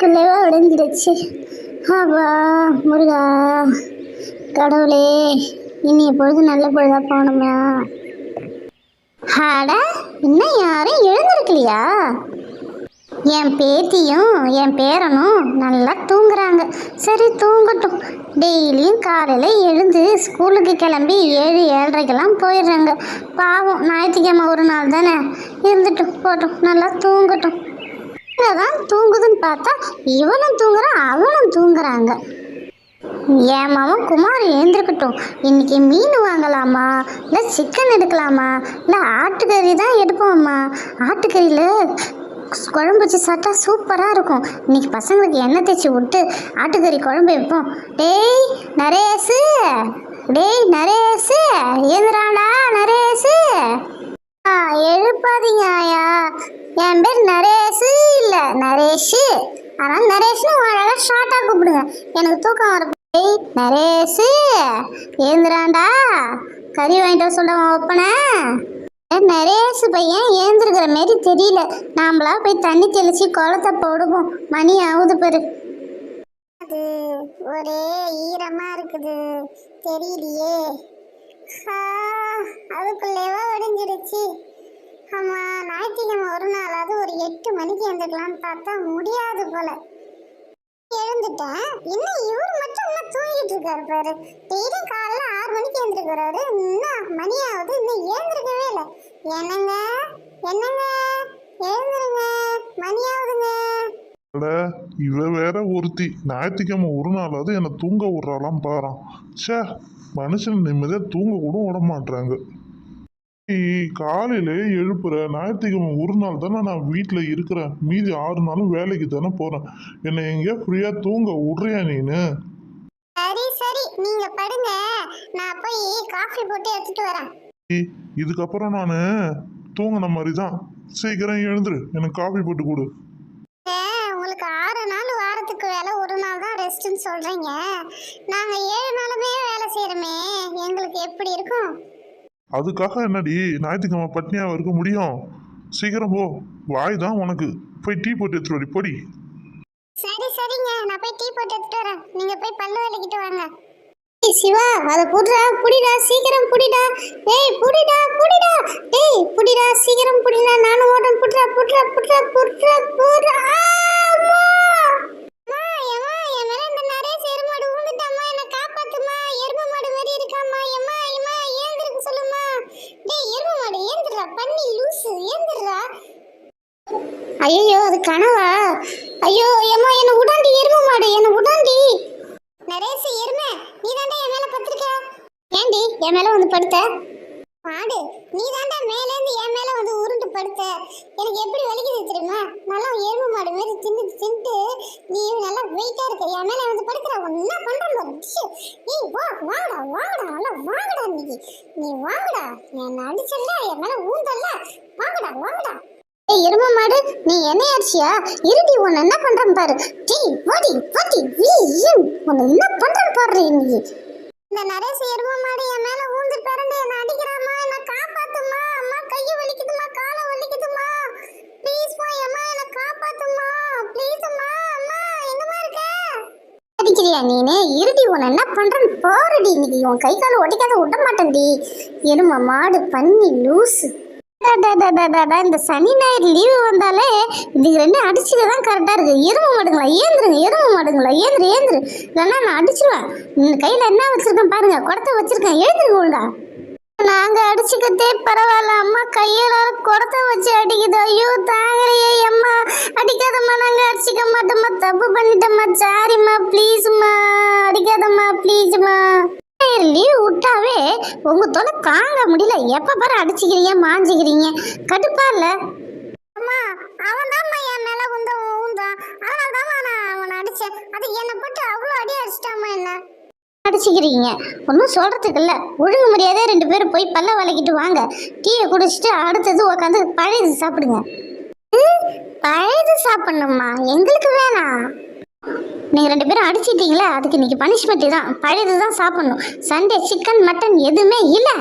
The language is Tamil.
அதுக்குள்ளேவா உடைஞ்சிருச்சு ஆபா முருகா கடவுளே இனி பொழுது நல்ல பொழுதா போகணுமா ஹாடா இன்னும் யாரும் எழுந்திருக்கலையா? என் பேத்தியும் என் பேரனும் நல்லா தூங்குறாங்க. சரி தூங்கட்டும். டெய்லியும் காலையில் எழுந்து ஸ்கூலுக்கு கிளம்பி ஏழு ஏழரைக்கெல்லாம் போயிடுறாங்க. பாவம் ஞாயிற்றுக்கிழமை ஒரு நாள் தானே. இருந்துட்டும் போட்டோம். நல்லா தூங்கட்டும். தான் தூங்குதுன்னு பார்த்தா இவனும் தூங்குறான் அவனும் தூங்குறாங்க. என் மாமன் குமார் எழுந்திருக்கட்டும். இன்னைக்கு மீன் வாங்கலாமா? இல்லை சிக்கன் எடுக்கலாமா? இல்லை ஆட்டுக்கறி தான் எடுப்போம்மா? ஆட்டுக்கறியில் குழம்பு வச்சு சாப்பிட்டா சூப்பராக இருக்கும். இன்னைக்கு பசங்களுக்கு எண்ணெய் தேய்ச்சி விட்டு ஆட்டுக்கறி குழம்பு வைப்போம். டேய் நரேசு! டேய் நரேசு! எழுந்துறாடா நரேசு! ஆ எழுப்பாதீங்க ஆயா. என் பேர் நரேசு. நரேஷ். ஆனால் நரேஷ்னு அழகாக ஷார்ட்டாக கூப்பிடுங்க. எனக்கு தூக்கம் வர டேய் நரேஷு ஏந்திராண்டா கறி வாங்கிட்டு வர சொல்ல ஒப்பனை நரேஷ் பையன் ஏந்திருக்கிற மாரி தெரியல. நாமளா போய் தண்ணி தெளிச்சு குளத்தை போடுவோம். மணி ஆகுது பாரு. அது ஒரே ஈரமாக இருக்குது. தெரியலையே அதுக்குள்ளேவா ஒடிஞ்சிருச்சு. ஆமா ஞாயிற்றுக்கிழமை ஒரு நாளாவது ஒரு எட்டு மணிக்கு எழுந்துக்கலாம்னு பார்த்தா முடியாது போல. எழுந்துட்டேன். இன்னும் இவர் மட்டும் இன்னும் தூங்கிட்டு இருக்காரு பாரு. டெய்லி காலைல ஆறு மணிக்கு எழுந்திருக்கிறாரு இன்னும் மணியாவது இன்னும் எழுந்திருக்கவே இல்லை. என்னங்க? என்னங்க? எழுந்துருங்க. மணியாவதுங்க இவ வேற ஒருத்தி. ஞாயிற்றுக்கிழமை ஒரு நாளாவது என்னை தூங்க விட்றாலாம் பாறான் ச்சே மனுஷன் நிம்மதியாக தூங்க கூட விட மாட்டுறாங்க காலையில எழுப்புற ஞாயிற்றுக்கிழமை ஒரு நாள் தானே நான் வீட்டில் இருக்கிறேன் மீதி ஆறு நாளும் வேலைக்கு தானே போகிறேன் என்னை எங்கேயா ஃப்ரீயாக தூங்க விட்றியா நீனு? சரி சரி. நீங்க படுங்க. நான் போய் காஃபி போட்டு எடுத்துட்டு வரேன். இதுக்கப்புறம் நான் தூங்கின மாதிரி தான் சீக்கிரம் எழுந்துரு. எனக்கு காஃபி போட்டு கொடு. உங்களுக்கு ஆறு நாள் வாரத்துக்கு வேலை ஒரு நாள் தான் ரெஸ்ட்னு சொல்றீங்க. நாங்க ஏழு நாளுமே வேலை செய்யறோமே எங்களுக்கு எப்படி இருக்கும்? அதுக்காக என்னடி? ஞாயிற்றுக்கிழமை பட்னியாக இருக்க முடியும். சீக்கிரம் போ. வாய் தான் உனக்கு. போய் டீ போட்டு எடுத்துட்டு போடி. சரி சரிங்க. நான் போய் டீ போட்டு எடுத்துட்டு வரேன். நீங்க போய் பல்லு விளக்கிட்டு வாங்க. ஏய் சிவா அத புடிடா புடிடா சீக்கிரம் புடிடா. ஏய் புடிடா புடிடா. டேய் புடிடா சீக்கிரம் புடிடா. நானும் ஓடுறேன். புடிடா புடிடா புடிடா புடிடா புடிடா ஐயோ அது கனவா? ஐயோ ஏமா என்ன உடாண்டி எரும மாடு என்ன உடாண்டி. நரேஷ் எருமை நீ தாண்டா என் மேல பத்திருக்க ஏண்டி என் மேல வந்து படுத்த? மாடு நீ தாண்டா மேல இருந்து என் மேல வந்து உருண்டு படுத்த? எனக்கு எப்படி வலிக்குது தெரியுமா? நல்லா எருமை மாடு மாதிரி தின்னு தின்ட்டு நீ நல்லா வெயிட்டா இருக்க. என் மேல வந்து படுக்கிற என்ன பண்றேன் நீ வா வாடா வாடா நல்லா வாங்கடா நீ நீ வாங்கடா. என்ன அடிச்சல்ல என் மேல ஊந்தல்ல. வாங்கடா. வாங்கடா மாடு நீ என்ன ஆச்சியா இருடி உன்னை என்ன பண்றேன் பாரு. டீ வாடி வாடி வீ உன்னை என்ன பண்றேன் பாரு நீ. இந்த நரேஷ் எரும மாடு என் மேல ஊந்து பிறண்டு என்ன அடிக்கிறாமா என்ன காப்பாத்துமா அம்மா கையை வலிக்குதுமா காலை வலிக்குதுமா ப்ளீஸ் மா அம்மா என்ன காப்பாத்துமா ப்ளீஸ் அம்மா அம்மா எங்கம்மா இருக்க? அடிக்கிறியா நீனு? இருடி உன்னை என்ன பண்றேன் பாருடி. இன்னைக்கு உன் கை காலை ஒடிக்காத விட மாட்டேன்டி. எரும மாடு பண்ணி லூசு. இந்த சனி ஞாயிறு லீவு வந்தாலே இதுக்கு ரெண்டும் அடிச்சுக்க தான் கரெக்டாக இருக்கு. எருமை மாடுங்களா ஏந்துருங்க எரும மாடுங்களா ஏந்துரு ஏந்துரு. இல்லைன்னா நான் அடிச்சிருவேன். கையில் என்ன வச்சிருக்கேன் பாருங்க குடத்தை வச்சிருக்கேன். எழுந்துருங்க ஒழுங்கா. நாங்க அடிச்சுக்கிட்டே பரவாயில்ல அம்மா கையில குடத்தை வச்சு அடிக்குது. ஐயோ தாங்கலையே அம்மா. அடிக்காதம்மா நாங்க அடிச்சுக்க மாட்டோம்மா. தப்பு பண்ணிட்டோம்மா. சாரிம்மா ப்ளீஸ்மா அடிக்காதம்மா ப்ளீஸ்மா லீவ் விட்டாவே உங்க தொலை தாங்க முடியல. எப்ப பாரு அடிச்சுக்கிறீங்க மாஞ்சிக்கிறீங்க. கடுப்பா இல்ல அம்மா அவன் தான் என் மேல வந்து ஊந்தான் அதனால தான் நான் அவனை அடிச்சேன். அது என்னை போட்டு அவ்வளோ அடி அடிச்சிட்டாமா என்ன? அடிச்சுக்கிறீங்க. ஒன்றும் சொல்றதுக்கு இல்லை. ஒழுங்கு மரியாதை ரெண்டு பேரும் போய் பல்ல வளைக்கிட்டு வாங்க. டீயை குடிச்சிட்டு அடுத்தது உட்காந்து பழையது சாப்பிடுங்க. பழையது சாப்பிடணுமா எங்களுக்கு வேணாம். நீங்கள் ரெண்டு பேரும் அடிச்சிட்டீங்களே அதுக்கு இன்றைக்கி பனிஷ்மெண்ட்டு தான் பழையது தான் சாப்பிட்ணும். சண்டே சிக்கன் மட்டன் எதுவுமே இல்லை.